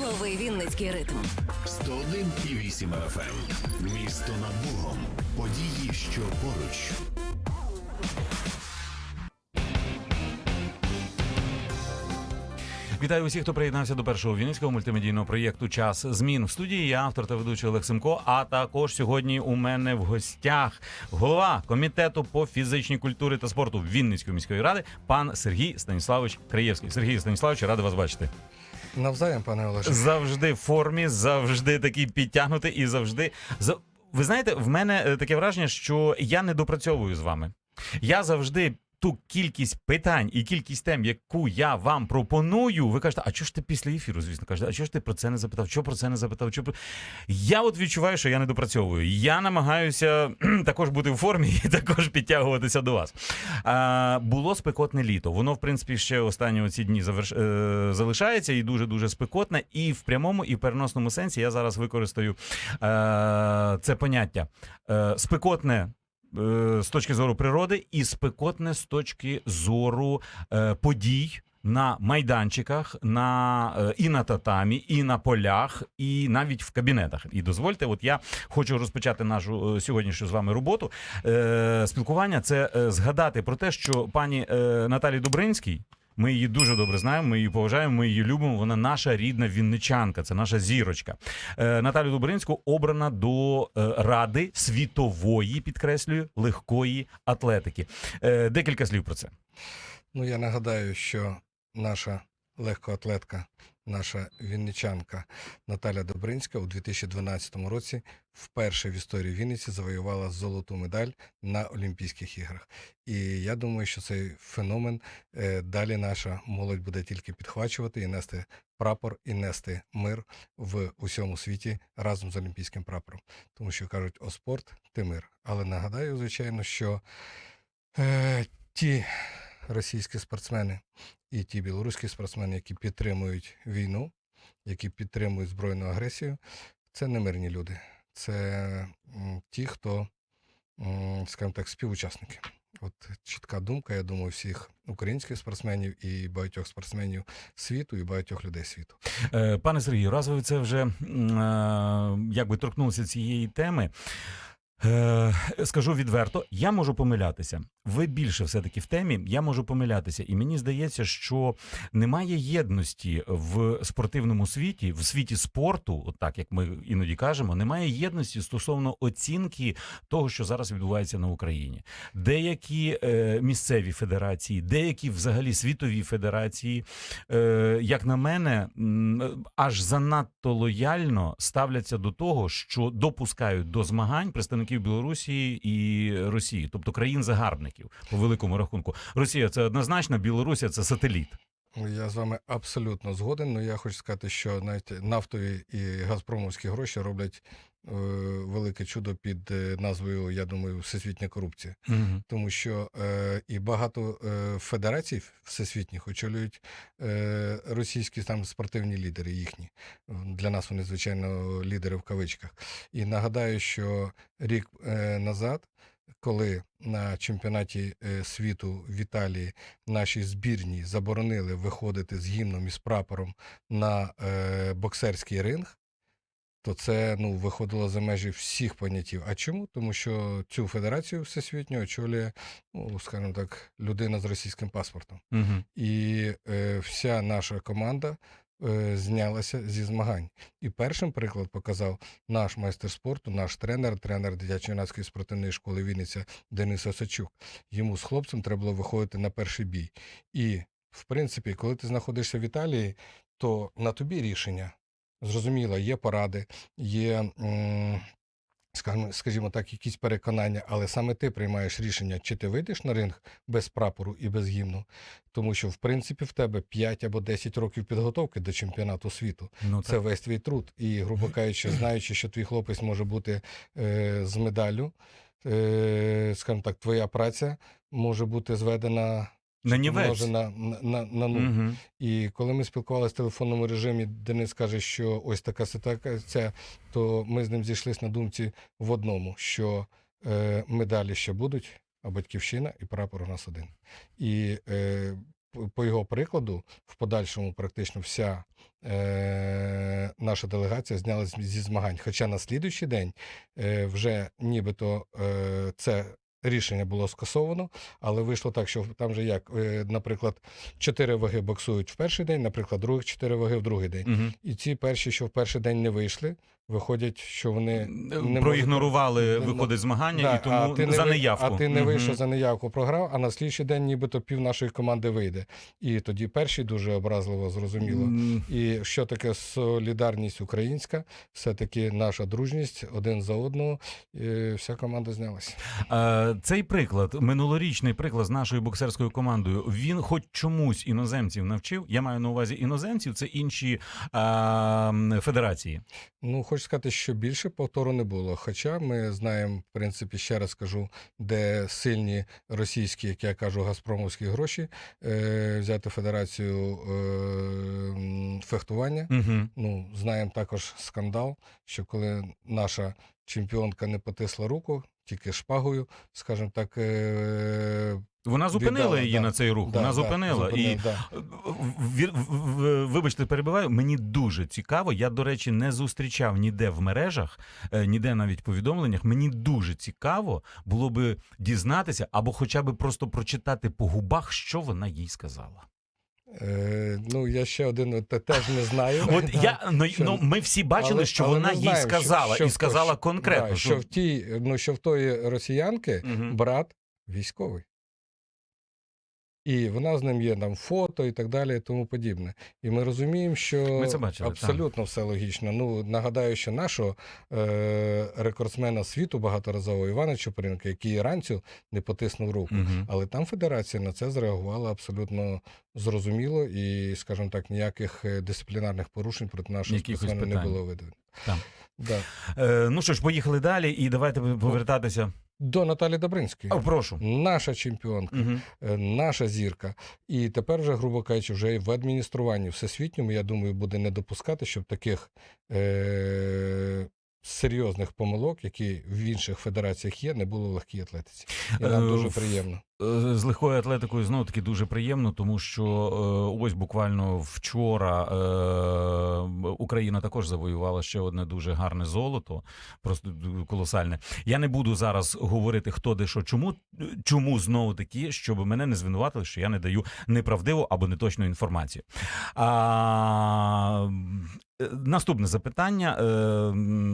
Лови Вінницький ритм. 101,8 FM. ем. Місто над Богом. Події, що поруч. Вітаю усіх, хто приєднався до першого вінницького мультимедійного проєкту Час змін в студії. Я автор та ведучий Олег Семко. А також сьогодні у мене в гостях голова комітету по фізичній культурі та спорту Вінницької міської ради, пан Сергій Станіславович Краєвський. Сергій Станіславович, радий вас бачити. Навзаєм, пане Олеже. Завжди в формі, завжди такий підтягнутий і завжди за. Ви знаєте, в мене е, таке враження, що я не допрацьовую з вами. Я завжди ту кількість питань і кількість тем, яку я вам пропоную, ви кажете, а чого ж ти після ефіру, звісно, кажете, а чого ж ти про це не запитав? Чого про це не запитав? Чого... про-?» Я от відчуваю, що я не допрацьовую. Я намагаюся також бути в формі і також підтягуватися до вас. А, було спекотне літо. Воно, в принципі, ще останні ці дні заверш... е, залишається і дуже дуже спекотне. І в прямому, і в переносному сенсі я зараз використаю е, це поняття. Е, спекотне. Е, З точки зору природи, і спекотне з точки зору е, подій на майданчиках, на е, і на татамі, і на полях, і навіть в кабінетах. І дозвольте, от я хочу розпочати нашу сьогоднішню з вами роботу. Е, спілкування це згадати про те, що пані Наталі Добринській. Ми її дуже добре знаємо, ми її поважаємо, ми її любимо. Вона наша рідна вінничанка, це наша зірочка. Е, Наталю Добринську обрана до е, ради світової, підкреслюю, легкої атлетики. Е, декілька слів про це. Ну я нагадаю, що наша легкоатлетка, наша вінничанка Наталя Добринська у 2012 році вперше в історії Вінниці завоювала золоту медаль на Олімпійських іграх. І я думаю, що цей феномен е, далі наша молодь буде тільки підхвачувати і нести прапор і нести мир в усьому світі разом з олімпійським прапором. Тому що кажуть, о спорт, ти мир. Але нагадаю, звичайно, що е, ті російські спортсмени і ті білоруські спортсмени, які підтримують війну, які підтримують збройну агресію, це не мирні люди. Це ті, хто, скажімо так, співучасники. От чітка думка, я думаю, всіх українських спортсменів і багатьох спортсменів світу, і багатьох людей світу. Е, Пане Сергію, раз ви це вже е, якби торкнулися цієї теми. Е, скажу відверто, я можу помилятися. Ви більше все-таки в темі, я можу помилятися. І мені здається, що немає єдності в спортивному світі, в світі спорту, от так як ми іноді кажемо, немає єдності стосовно оцінки того, що зараз відбувається на Україні. Деякі е, місцеві федерації, деякі взагалі світові федерації, е, як на мене, аж занадто лояльно ставляться до того, що допускають до змагань представників Білорусі і Росії, тобто країн-загарбників по великому рахунку. Росія це однозначно, Білорусія це сателіт. Я з вами абсолютно згоден. але я хочу сказати, що навіть нафтові і газпромовські гроші роблять велике чудо під е, назвою, я думаю, всесвітня корупція. Угу. Тому що е, і багато е, федерацій всесвітніх очолюють е, російські там спортивні лідери їхні. Для нас вони, звичайно, лідери в кавичках. І нагадаю, що рік е, назад, коли на чемпіонаті е, світу в Італії наші збірні заборонили виходити з гімном і з прапором на е, боксерський ринг. То це ну виходило за межі всіх поняттів. А чому? Тому що цю федерацію всесвітню очолює, ну скажімо так, людина з російським паспортом. Угу. І е, вся наша команда е, знялася зі змагань. І першим приклад показав наш майстер спорту, наш тренер, тренер дитячо-юнацької спортивної школи Вінниця Денис Осачук. Йому з хлопцем треба було виходити на перший бій. І, в принципі, коли ти знаходишся в Італії, то на тобі рішення. Зрозуміло, є поради, є. м, скажімо, скажімо так, якісь переконання, але саме ти приймаєш рішення, чи ти вийдеш на ринг без прапору і без гімну, тому що в принципі в тебе 5 або 10 років підготовки до чемпіонату світу. Ну, Це так. весь твій труд. І, грубо кажучи, знаючи, що твій хлопець може бути е, з медаллю, е, скажімо так, твоя праця може бути зведена На нівець. помножена на, на, на нуль. Угу. І коли ми спілкувалися в телефонному режимі, Денис каже, що ось така ситуація, то ми з ним зійшлися на думці в одному, що е, медалі ще будуть, а батьківщина і прапор у нас один. І е, по- по його прикладу, в подальшому практично вся е, наша делегація знялась зі змагань. Хоча на слідуючий день е, вже нібито е, це рішення було скасовано, але вийшло так, що там же як, е, наприклад, чотири ваги боксують в перший день, наприклад, других чотири ваги в другий день. Угу. І ці перші, що в перший день не вийшли, виходять, що вони не Проігнорували, можуть- виходить, змагання, Да, і тому ти не за ви- неявку. А ти не вийшов за неявку, програв, а на слідчий день нібито пів нашої команди вийде. І тоді перший дуже образливо зрозуміло. М, І що таке солідарність українська, все-таки наша дружність один за одного, і вся команда знялася. Е, Цей приклад, минулорічний приклад з нашою боксерською командою, він хоч чомусь іноземців навчив. Я маю на увазі іноземців, це інші е, м, федерації. Ну, хочу сказати, що більше повтору не було. Хоча ми знаємо, в принципі, ще раз кажу, де сильні російські, як я кажу, газпромовські гроші, е, взяти федерацію е, фехтування. Угу. Ну, знаємо також скандал, що коли наша чемпіонка не потисла руку, тільки шпагою, скажімо так, е, Вона зупинила Віддала, її да. на цей рух. да, Вона да, зупинила. І да. Вибачте, перебиваю. Мені дуже цікаво. Я, до речі, не зустрічав ніде в мережах, е, ніде навіть в повідомленнях. Мені дуже цікаво було би дізнатися або хоча б просто прочитати по губах, що вона їй сказала. Е, ну, я ще один теж не знаю. От я ну, Що- ну ми всі бачили, Але- що але вона їй знаємо, сказала що і сказала що- конкретно. Да, що в тій, ну, що в тої росіянки Мгм. брат військовий. І вона з ним є там фото і так далі, і тому подібне. І ми розуміємо, що Ми це бачили, абсолютно все логічно. Ну, нагадаю, що нашого е- рекордсмена світу багаторазового Івана Чупринка, який іранцю не потиснув руку. Мгм. Але там федерація на це зреагувала абсолютно зрозуміло, і, скажімо так, ніяких е, дисциплінарних порушень проти нашого спортсмена не було видано. Так. Да. Е, ну що ж, поїхали далі, і давайте повертатися. До Наталі Добринської. О, прошу. Наша чемпіонка, Угу. наша зірка. І тепер вже, грубо кажучи, вже і в адмініструванні всесвітньому, я думаю, буде не допускати, щоб таких е- серйозних помилок, які в інших федераціях є, не було в легкій атлетиці. І нам Е, дуже приємно. Е, З легкою атлетикою знову таки дуже приємно, тому що е, ось буквально вчора Україна також завоювала ще одне дуже гарне золото, просто колосальне. Я не буду зараз говорити хто де що, чому, чому знову таки, щоб мене не звинуватили, що я не даю неправдиву або неточну інформацію. А, Наступне запитання, е,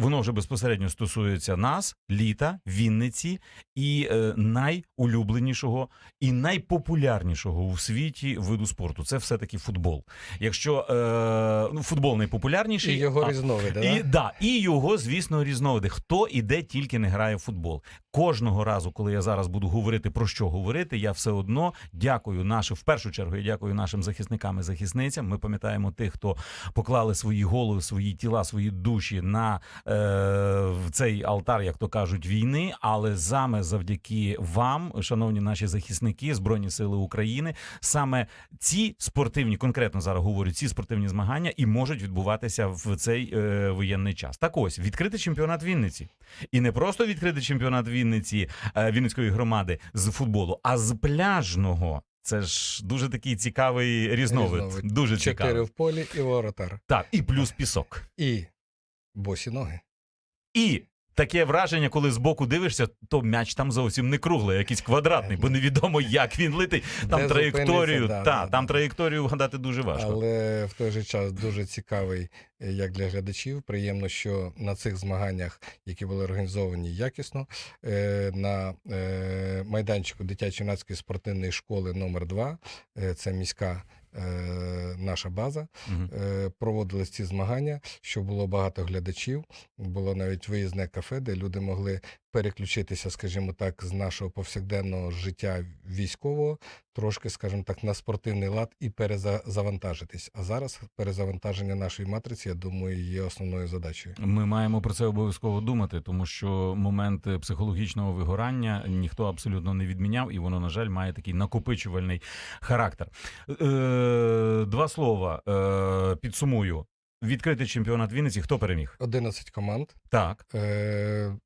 воно вже безпосередньо стосується нас, літа, Вінниці і е, найулюбленішого і найпопулярнішого у світі виду спорту. Це все-таки футбол. Якщо е, ну, футбол найпопулярніший, І його а- різновиди. і, да? да, і його, звісно, різновиди. Хто і де тільки не грає в футбол. Кожного разу, коли я зараз буду говорити про що говорити, я все одно дякую нашим, в першу чергу, я дякую нашим захисникам і захисницям. Ми пам'ятаємо тих, хто поклали свої голови, свої тіла, свої душі на е, цей алтар, як то кажуть, війни. Але саме завдяки вам, шановні наші захисники, Збройні Сили України, саме ці спортивні, конкретно зараз говорю, ці спортивні змагання і можуть відбуватися в цей е, воєнний час. Так ось відкритий чемпіонат Вінниці, і не просто відкритий чемпіонат Вінниці е, Вінницької громади з футболу, а з пляжного. Це ж дуже такий цікавий різновид. Різновид. Дуже Чотири цікавий. в полі і воротар. Так, і плюс пісок. І босі ноги. І таке враження, коли збоку дивишся, то м'яч там зовсім не круглий, а якийсь квадратний, бо невідомо, як він летить. Там Де траєкторію, да, та, да, там да. траєкторію вгадати дуже важко. Але в той же час дуже цікавий е, як для глядачів. Приємно, що на цих змаганнях, які були організовані якісно, е, на е, майданчику дитячо-юнацької спортивної школи номер 2 це міська наша база, е, проводились ці змагання, що було багато глядачів. Було навіть виїзне кафе, де люди могли переключитися, скажімо так, з нашого повсякденного життя військового, трошки, скажімо так, на спортивний лад і перезавантажитись. А зараз перезавантаження нашої матриці, я думаю, є основною задачею. Ми маємо про це обов'язково думати, тому що момент психологічного вигорання ніхто абсолютно не відміняв, і воно, на жаль, має такий накопичувальний характер. Е, два слова е, підсумую. Відкритий чемпіонат Вінниці. Хто переміг? 11 команд. Так. Е,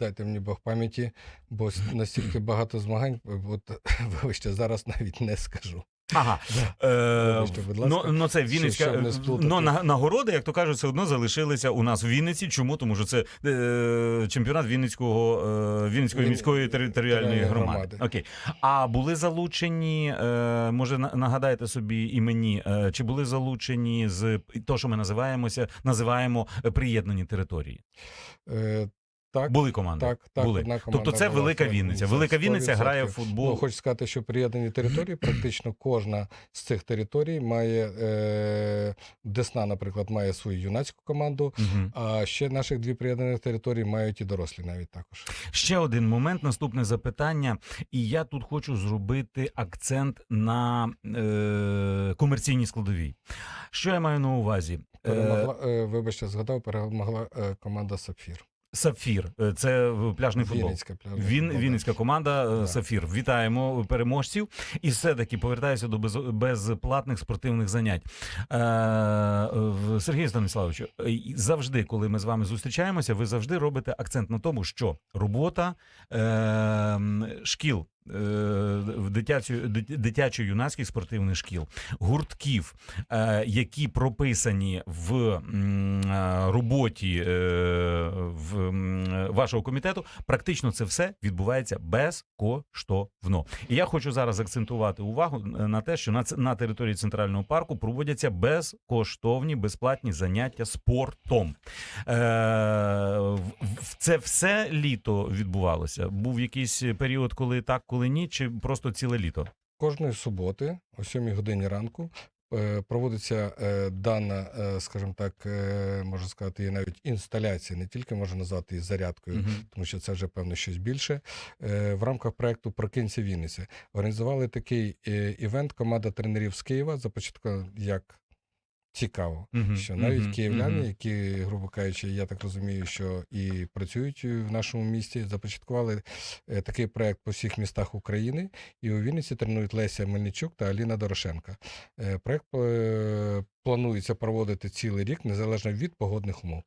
дайте мені Бог пам'яті, бо настільки багато змагань, от, вибачте, зараз навіть не скажу. Ага. Е, Вибачте, будь ласка. ну, ну, це Вінницька. щоб не сплутати. Ну, нагороди, як то кажуть, все одно залишилися у нас в Вінниці. Чому? Тому що це е, чемпіонат Вінницького, е, Вінницької Він- міської територіальної територіальної громади. громади. Окей. А були залучені, е, може, на- нагадаєте собі і мені, е, чи були залучені з то, що ми називаємося, називаємо е, приєднані території? Е, так, Були команди? так, так. були. одна команда Тобто це була Велика Вінниця. Велика Вінниця грає в футбол. Ну, хочу сказати, що приєднані території, практично кожна з цих територій має е, Десна, наприклад, має свою юнацьку команду. А ще наших дві приєднаних території мають і дорослі навіть також. Ще один момент, наступне запитання. І я тут хочу зробити акцент на е, комерційній складовій. Що я маю на увазі? Е, Перемогла, е, вибачте, згадав, перемогла е, команда Сапфір. Сапфір, е, це пляжний футбол. Вінницька пляжна Він. Вінницька команда е, Да. Сафір. Вітаємо переможців. І все-таки повертаюся до без, безплатних спортивних занять. Е, Сергій Станіславовичу, е, завжди, коли ми з вами зустрічаємося, ви завжди робите акцент на тому, що робота е, шкіл. Е, Дитячо-юнацьких спортивних шкіл, гуртків, е, які прописані в е, роботі в вашого комітету, практично це все відбувається безкоштовно. І я хочу зараз акцентувати увагу на те, що на, території центрального парку проводяться безкоштовні безплатні заняття спортом. Це все літо відбувалося. Був якийсь період, коли так, коли ні, чи просто ціле літо. Кожної суботи о 7 годині ранку е, проводиться е, дана, е, скажімо так, можна сказати, є навіть інсталяція, не тільки можна назвати її зарядкою, Мгм. тому що це вже певно щось більше. В рамках проекту Прокинься Вінниця організували такий івент. Команда тренерів з Києва започатковано як цікаво. Мгм, Що навіть мгм, київляни, мгм. які, грубо кажучи, я так розумію, що і працюють в нашому місті, започаткували е, такий проект по всіх містах України. І у Вінниці тренують Леся Мельничук та Аліна Дорошенка. Е, Проект е, планується проводити цілий рік, незалежно від погодних умов.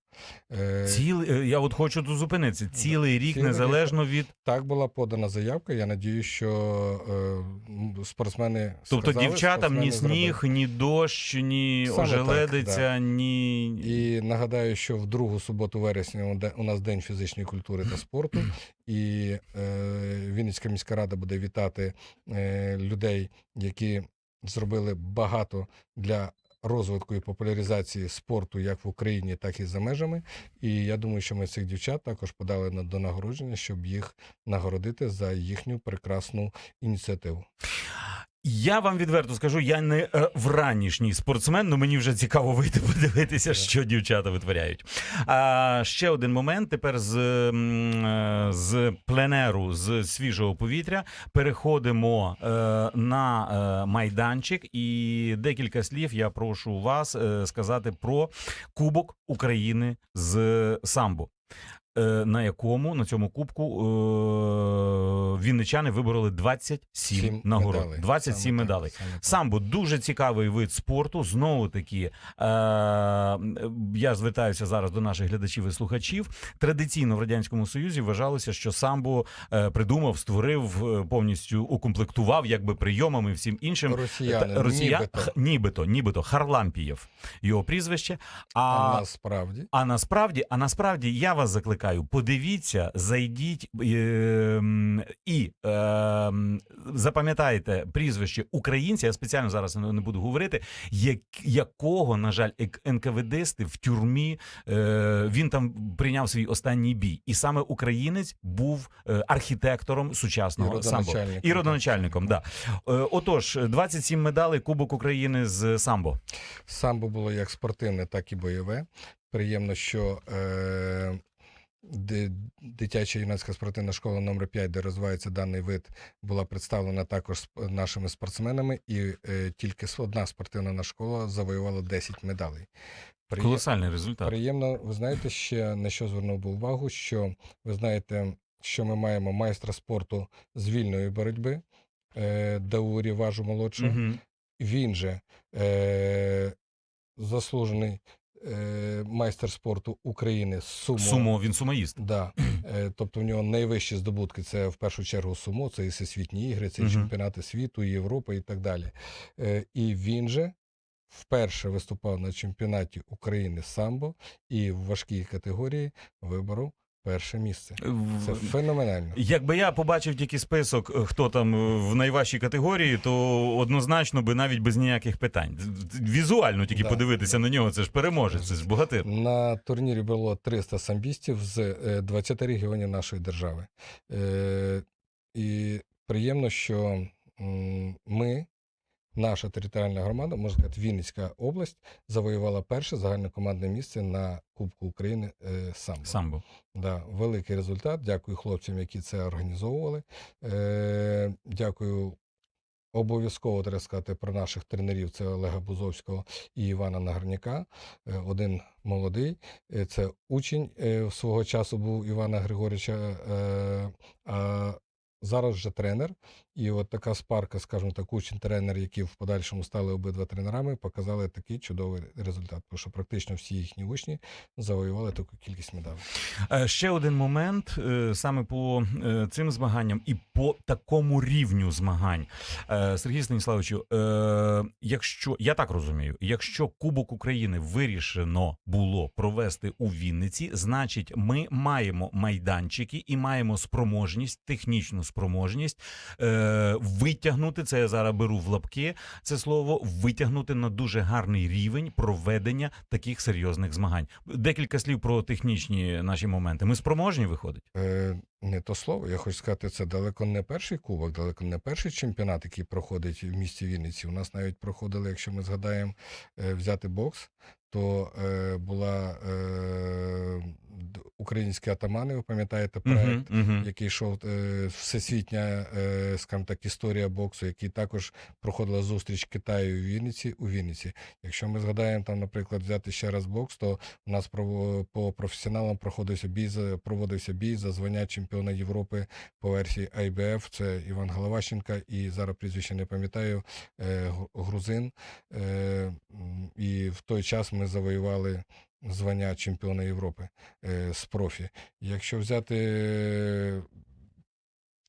Е, Цілий, е, я от хочу тут зупинитися. Цілий рік, Цілий незалежно від. Так була подана заявка. Я надію, що е, спортсмени Тобто сказали, дівчатам ні спортсмени сніг, зробили. ні дощ, ні Саме так, да. ні. І нагадаю, що в другу суботу вересня у у нас День фізичної культури та спорту, і е, Вінницька міська рада буде вітати е, людей, які зробили багато для розвитку і популяризації спорту як в Україні, так і за межами. І я думаю, що ми цих дівчат також подали на до нагородження, щоб їх нагородити за їхню прекрасну ініціативу. Я вам відверто скажу, я не е, вранішній спортсмен, але мені вже цікаво вийти подивитися, що дівчата витворяють. А ще один момент. Тепер з, е, з пленеру, з свіжого повітря переходимо е, на е, майданчик, і декілька слів я прошу вас е, сказати про Кубок України з самбо. Е, На якому на цьому кубку е, вінничани вибороли 27 Сім нагород. медалей. 27 Саме так, медалей. саме так. Самбо дуже цікавий вид спорту. Знову таки, е, я звертаюся зараз до наших глядачів і слухачів. Традиційно в радянському союзі вважалося, що самбо е, придумав, створив повністю укомплектував якби прийомами всім іншим. Росіяни, Росія... нібито. Х- нібито, нібито Харлампієв його прізвище. А, А насправді а насправді, а насправді я вас закликаю, подивіться, зайдіть е, і е, запам'ятайте прізвище українця. Я спеціально зараз не буду говорити, як, якого, на жаль, НКВДсти в тюрмі е, він там прийняв свій останній бій, і саме українець був е, архітектором сучасного самбо. І родоначальником, да. Е, Отож, 27 медалей Кубок України з самбо. Самбо було як спортивне, так і бойове. Приємно, що е, дитяча юнацька спортивна школа номер 5, де розвивається даний вид, була представлена також нашими спортсменами, і е, тільки одна спортивна наша школа завоювала 10 медалей. Приє- Колосальний результат. Приємно, ви знаєте, ще на що звернув би увагу, що ви знаєте, що ми маємо майстра спорту з вільної боротьби е, Даурі Важу молодшого. Мгм. Він же е, заслужений е, майстер спорту України з сумо. Сумо, він сумоїст. Да. Е, тобто в нього найвищі здобутки це в першу чергу сумо, це і всесвітні ігри, це і Мгм. чемпіонати світу, і Європи і так далі. Е, і він же вперше виступав на чемпіонаті України з самбо і в важкій категорії виборов перше місце. Це В- феноменально. Якби я побачив тільки список, е, хто там е, в найважчій категорії, то однозначно би навіть без ніяких питань. Візуально тільки Да, подивитися да. на нього, це ж переможець, це ж богатир. На турнірі було 300 самбістів з е, 20 регіонів нашої держави. Е, І приємно, що ми, наша територіальна громада, можна сказати, Вінницька область, завоювала перше загальнокомандне місце на Кубку України е, самбо. Самбо. Да, великий результат. Дякую хлопцям, які це організовували. Е, дякую. Обов'язково треба сказати про наших тренерів: це Олега Бузовського і Івана Нагарняка. Е, Один молодий, е, це учень е, свого часу був Івана Григорича, а зараз вже тренер. І от така спарка, скажімо так, учень-тренер, які в подальшому стали обидва тренерами, показали такий чудовий результат. Тому що практично всі їхні учні завоювали таку кількість медалей. Е, Ще один момент е, саме по е, цим змаганням і по такому рівню змагань. Сергій Станіславовичу, якщо я так розумію, якщо Кубок України вирішено було провести у Вінниці, значить, ми маємо майданчики і маємо спроможність, технічну спроможність витягнути це. Я зараз беру в лапки це слово витягнути на дуже гарний рівень проведення таких серйозних змагань. Декілька слів про технічні наші моменти. Ми спроможні виходить. Е, не то слово. Я хочу сказати, це далеко не перший кубок, далеко не перший чемпіонат, який проходить в місті Вінниці. У нас навіть проходили, якщо ми згадаємо е, взяти бокс, то е, була е, українські атамани, ви пам'ятаєте проект. Мгм, мгм. Який йшов е, всесвітня, е, скажімо так, історія боксу, який також проходила зустріч Китаю у Вінниці у Вінниці. Якщо ми згадаємо там, наприклад, взяти ще раз бокс, то у нас про- по професіоналам проходився бій за проводився бій за звання чемпіона Європи по версії IBF. Це Іван Головащенка, і зараз прізвище не пам'ятаю, е, грузин. Е, І в той час ми завоювали звання чемпіона Європи е, з профі. Якщо взяти е,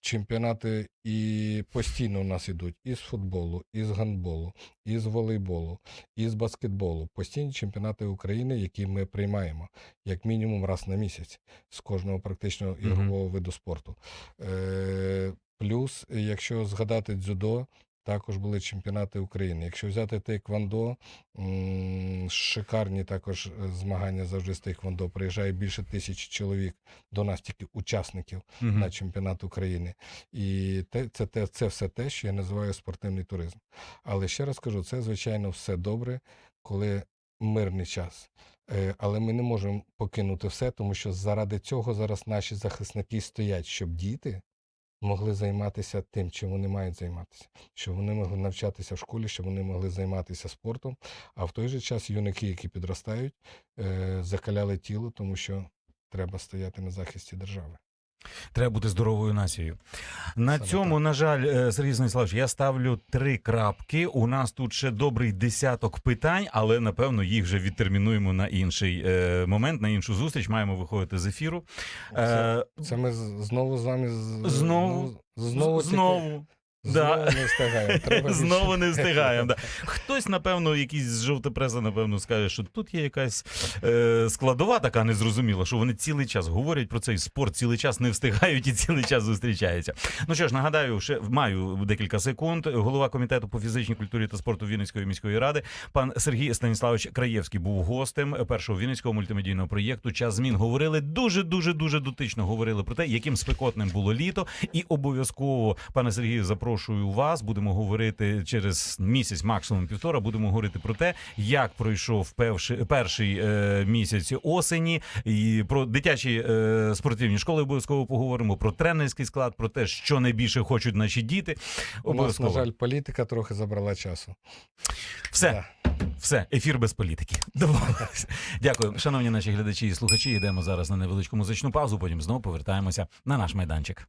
чемпіонати і постійно у нас ідуть із футболу, із гандболу, із волейболу, із баскетболу. Постійні чемпіонати України, які ми приймаємо як мінімум раз на місяць з кожного практично Мгм. ігрового виду спорту. Е, плюс, якщо згадати дзюдо, також були чемпіонати України. Якщо взяти тейквондо, шикарні також е, змагання завжди з тейквондо. Приїжджає більше тисячі чоловік до нас, тільки учасників Мгм. на чемпіонат України. І те, це, те, це все те, що я називаю спортивний туризм. Але ще раз кажу, це звичайно все добре, коли мирний час. Е, Але ми не можемо покинути все, тому що заради цього зараз наші захисники стоять, щоб діти могли займатися тим, чим вони мають займатися, щоб вони могли навчатися в школі, щоб вони могли займатися спортом. А в той же час юнаки, які підростають, е, закаляли тіло, тому що треба стояти на захисті держави. Треба бути здоровою нацією. На Саме цьому, так. на жаль, е, Сергій Станіславович, я ставлю три крапки. У нас тут ще добрий десяток питань, але напевно їх вже відтермінуємо на інший е, момент, на іншу зустріч. Маємо виходити з ефіру. Е, Це ми знову з вами з- Знову? ну, знову, тільки- знову. не встигаємо. Знову не встигаємо. Да. Хтось, напевно, якийсь з жовта преса, напевно, скаже, що тут є якась е, складова така незрозуміла, що вони цілий час говорять про цей спорт, цілий час не встигають і цілий час зустрічаються. Ну що ж, нагадаю, ще маю декілька секунд. Голова комітету по фізичній культурі та спорту Вінницької міської ради, пан Сергій Станіславович Краєвський, був гостем першого вінницького мультимедійного проєкту. Час змін говорили дуже, дуже, дуже дотично говорили про те, яким спекотним було літо, і обов'язково, пане Сергію, запрошую вас. Будемо говорити через місяць, максимум півтора. Будемо говорити про те, як пройшов перший, перший е, місяць осені, і про дитячі е, спортивні школи обов'язково поговоримо. Про тренерський склад, про те, що найбільше хочуть наші діти. У нас, Обов'язково на жаль, політика трохи забрала часу. все. Да. Все, ефір без політики. Домовилися. Дякую, шановні наші глядачі і слухачі. Йдемо зараз на невеличку музичну паузу. Потім знову повертаємося на наш майданчик.